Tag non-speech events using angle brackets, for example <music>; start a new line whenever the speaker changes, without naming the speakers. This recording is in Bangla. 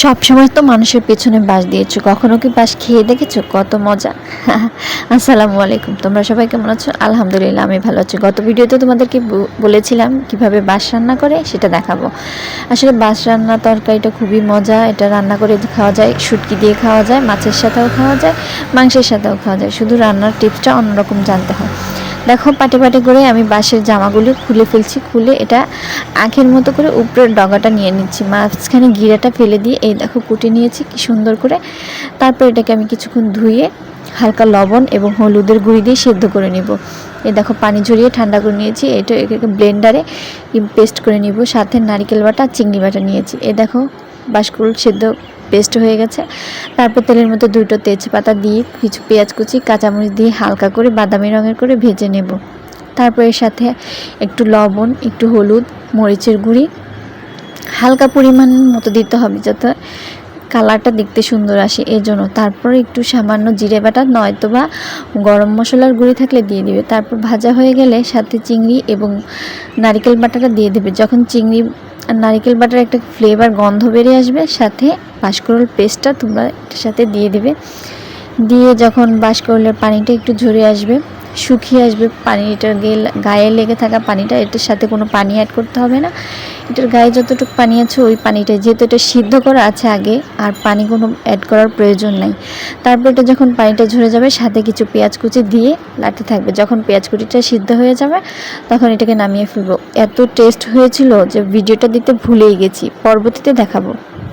সব সময় তো মানুষের পেছনে বাস দিয়েছ। কখনো কি বাস খেয়ে দেখেছ? কত মজা। <laughs> আসসালামু আলাইকুম। তোমরা সবাই কেমন আছো? আলহামদুলিল্লাহ, আমি ভালো আছি। গত ভিডিওতে তোমাদেরকে বলেছিলাম কীভাবে বাস রান্না করে, সেটা দেখাবো। আসলে বাস রান্না তরকারিটা খুবই মজা। এটা রান্না করে খাওয়া যায়, শুটকি দিয়ে খাওয়া যায়, মাছের সাথেও খাওয়া যায়, মাংসের সাথেও খাওয়া যায়। শুধু রান্নার টিপসটা অন্যরকম জানতে হয়। দেখো পাটে পাটে করে আমি বাঁশের জামাগুলো খুলে ফেলছি, খুলে এটা আঁখের মতো করে উপরের ডগাটা নিয়ে নিচ্ছি। মাঝখানে গিরাটা ফেলে দিয়ে এই দেখো কুটে নিয়েছি, কি সুন্দর করে। তারপর এটাকে আমি কিছুক্ষণ ধুয়ে হালকা লবণ এবং হলুদের গুঁড়ি দিয়ে সেদ্ধ করে নিব। এই দেখো পানি ঝরিয়ে ঠান্ডা করে নিয়েছি, এটা ব্লেন্ডারে পেস্ট করে নিব। সাথে নারকেল বাটা, চিংড়ি বাটা নিয়েছি। এ দেখো বাসকুল সেদ্ধ পেস্ট হয়ে গেছে। তারপর তেলের মধ্যে দুটো তেজপাতা দিয়ে কিছু পেঁয়াজ কুচি, কাঁচামরিচ দিয়ে হালকা করে বাদামি রঙের করে ভেজে নেব। তারপর এর সাথে একটু লবণ, একটু হলুদ, মরিচের গুঁড়ি। হালকা পরিমাণ মতো দিতে হবে যাতে কালারটা দেখতে সুন্দর আসে এর জন্য তারপর একটু সামান্য জিরে বাটা, নয়তো বা গরম মশলার গুঁড়ি থাকলে দিয়ে দিবে। তারপর ভাজা হয়ে গেলে সাথে চিংড়ি এবং নারকেল বাটাটা দিয়ে দেবে। যখন চিংড়ি নারকেল বাটার একটা ফ্লেভার গন্ধ বেরিয়ে আসবে, সাথে বাঁশকরল পেস্টটা তোমরা এটার সাথে দিয়ে দিবে। দিয়ে যখন বাঁশকরলের পানিটা একটু ঝরে আসবে শুকিয়ে আসবে পানিটার গেল- গায়ে লেগে থাকা পানিটা, এটার সাথে কোনো পানি অ্যাড করতে হবে না। এটার গায়ে যতটুকু পানি আছে, ওই পানিটা, যেহেতু এটা সিদ্ধ করা আছে আগে, আর পানি কোনো অ্যাড করার প্রয়োজন নাই। তারপর এটা যখন পানিটা ঝরে যাবে, সাথে কিছু পেঁয়াজ কুচি দিয়ে লাটে থাকবে। যখন পেঁয়াজ কুচিটা সিদ্ধ হয়ে যাবে, তখন এটাকে নামিয়ে ফেলব। এত টেস্ট হয়েছিল যে ভিডিওটা দিতে ভুলেই গেছি। পরবর্তীতে দেখাবো।